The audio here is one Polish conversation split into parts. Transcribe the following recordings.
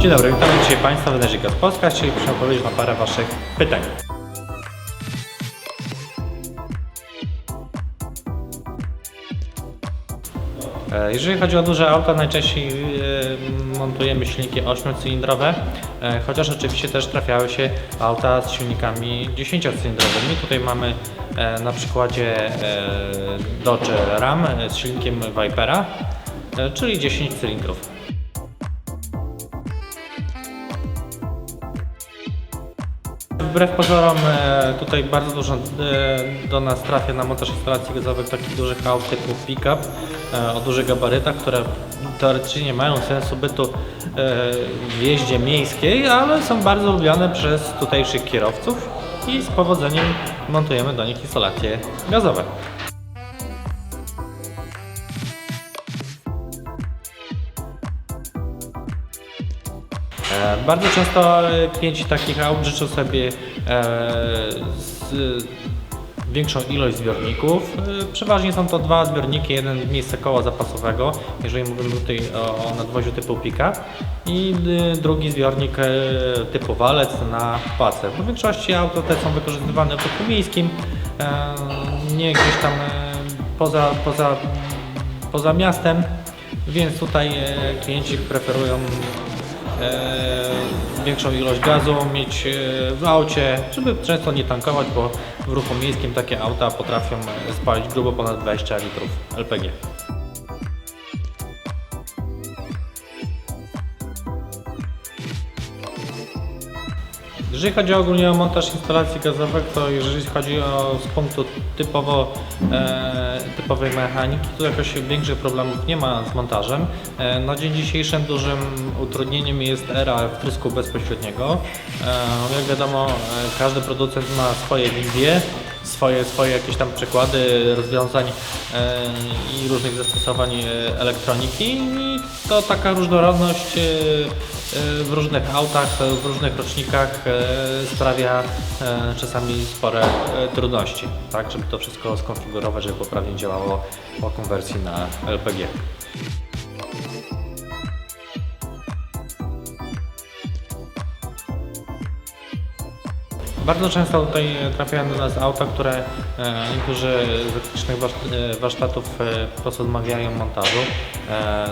Dzień dobry, witamy dzisiaj Państwa w Energy Gas Polska. Chcielibyśmy odpowiedzieć na parę Waszych pytań. E, Jeżeli chodzi o duże auta, najczęściej e, montujemy silniki 8-cylindrowe, e, chociaż oczywiście też trafiały się auta z silnikami 10-cylindrowymi. Tutaj mamy na przykładzie Dodge Ram z silnikiem Vipera, czyli 10 cylindrów. Wbrew pozorom e, tutaj bardzo dużo e, do nas trafia na montaż instalacji gazowych takich dużych aut typu pick-up e, o dużych gabarytach, które teoretycznie nie mają sensu bytu w jeździe miejskiej, ale są bardzo lubiane przez tutejszych kierowców i z powodzeniem montujemy do nich instalacje gazowe. Bardzo często e, klienci takich aut życzą sobie e, z, większą ilość zbiorników. E, Przeważnie są to dwa zbiorniki, jeden miejsce koła zapasowego, jeżeli mówimy tutaj o, nadwoziu typu pika i drugi zbiornik e, typu walec na płacę. W większości auto te są wykorzystywane w ruchu miejskim, e, nie gdzieś tam e, poza, poza, poza miastem, więc tutaj e, klienci preferują e, większą ilość gazu mieć e, w aucie, żeby często nie tankować, bo w ruchu miejskim takie auta potrafią e, spalić grubo ponad 20 litrów LPG. Jeżeli chodzi ogólnie o montaż instalacji gazowych, to jeżeli chodzi o z punktu typowo e, typowej mechaniki, to jakoś większych problemów nie ma z montażem. E, na dzień dzisiejszy dużym utrudnieniem jest era wtrysku bezpośredniego. E, jak wiadomo, e, każdy producent ma swoje wizje, swoje, swoje jakieś tam przykłady rozwiązań e, i różnych zastosowań e, elektroniki i to taka różnorodność e, w różnych autach, w różnych rocznikach sprawia czasami spore trudności, tak, żeby to wszystko skonfigurować, żeby poprawnie działało po konwersji na LPG. Bardzo często tutaj trafiają do nas auta, które e, niektórzy z wytycznych warsz- e, warsztatów e, po prostu odmawiają montażu.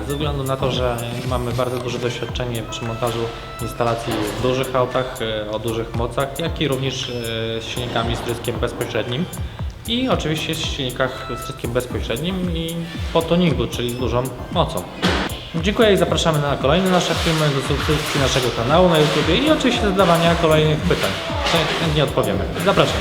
Ze względu na to, że mamy bardzo duże doświadczenie przy montażu instalacji w dużych autach o dużych mocach, jak i również z silnikami z tryskiem bezpośrednim. I oczywiście w silnikach z tryskiem bezpośrednim i po tuningu, czyli z dużą mocą. Dziękuję i zapraszamy na kolejne nasze filmy, do subskrypcji naszego kanału na YouTube i oczywiście zadawania kolejnych pytań. Chętnie odpowiemy. Zapraszam.